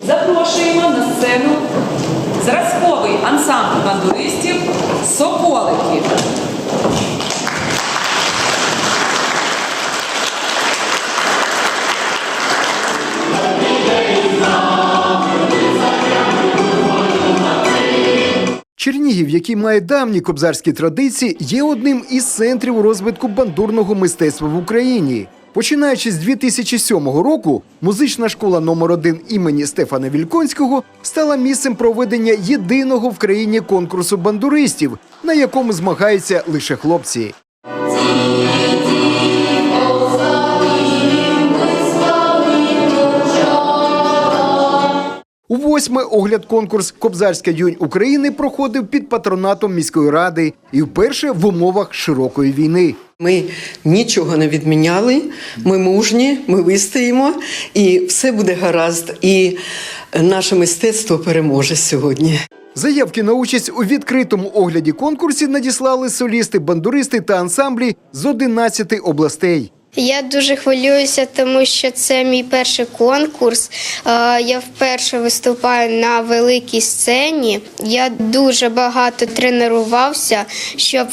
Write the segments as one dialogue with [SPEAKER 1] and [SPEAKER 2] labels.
[SPEAKER 1] Запрошуємо на сцену зразковий ансамбль бандуристів Соколики.
[SPEAKER 2] Чернігів, який має давні кобзарські традиції, є одним із центрів розвитку бандурного мистецтва в Україні. Починаючи з 2007 року, музична школа номер 1 імені Стефана Вільконського стала місцем проведення єдиного в країні конкурсу бандуристів, на якому змагаються лише хлопці. У восьме огляд конкурс Кобзарська дюнь України проходив під патронатом міської ради і вперше в умовах широкої війни.
[SPEAKER 3] Ми нічого не відміняли. Ми мужні, ми вистоїмо, і все буде гаразд. І наше мистецтво переможе сьогодні.
[SPEAKER 2] Заявки на участь у відкритому огляді конкурсі надіслали солісти, бандуристи та ансамблі з 11 областей.
[SPEAKER 4] Я дуже хвилююся, тому що це мій перший конкурс. Я вперше виступаю на великій сцені. Я дуже багато тренувався, щоб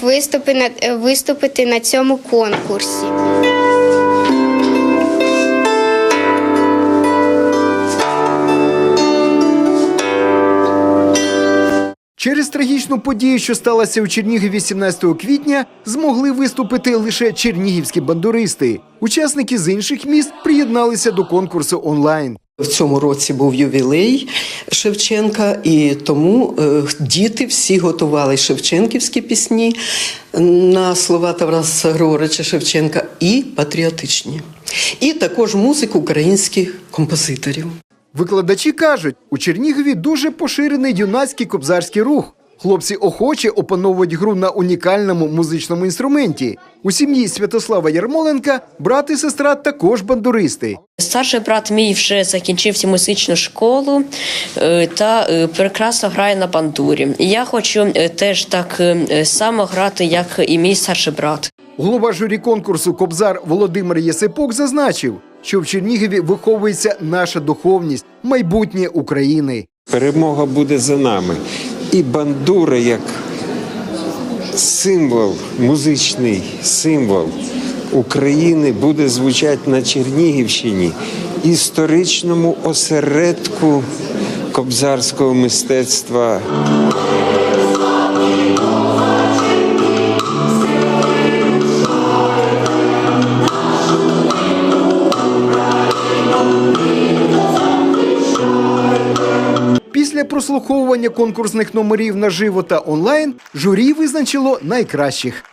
[SPEAKER 4] виступити на цьому конкурсі.
[SPEAKER 2] Через трагічну подію, що сталася у Чернігові 17 квітня, змогли виступити лише чернігівські бандуристи. Учасники з інших міст приєдналися до конкурсу онлайн.
[SPEAKER 3] В цьому році був ювілей Шевченка, і тому е, діти всі готували шевченківські пісні на слова Тараса Григоровича Шевченка і патріотичні. І також музику українських композиторів.
[SPEAKER 2] Викладачі кажуть, у Чернігові дуже поширений юнацький кобзарський рух. Хлопці охоче опановують гру на унікальному музичному інструменті. У сім'ї Святослава Ярмоленка брат і сестра також бандуристи.
[SPEAKER 5] Старший брат мій вже закінчив музичну школу е, та е, прекрасно грає на бандурі. Я хочу е, теж так само грати, як і мій старший брат.
[SPEAKER 2] Голова журі конкурсу Кобзар Володимир Єсипок зазначив, що в Чернігові виховується наша духовність, майбутнє України.
[SPEAKER 6] Перемога буде за нами. І бандура як символ, музичний символ України буде звучати на Чернігівщині, історичному осередку кобзарського мистецтва.
[SPEAKER 2] Прослуховування конкурсних номерів наживо та онлайн журі визначило найкращих.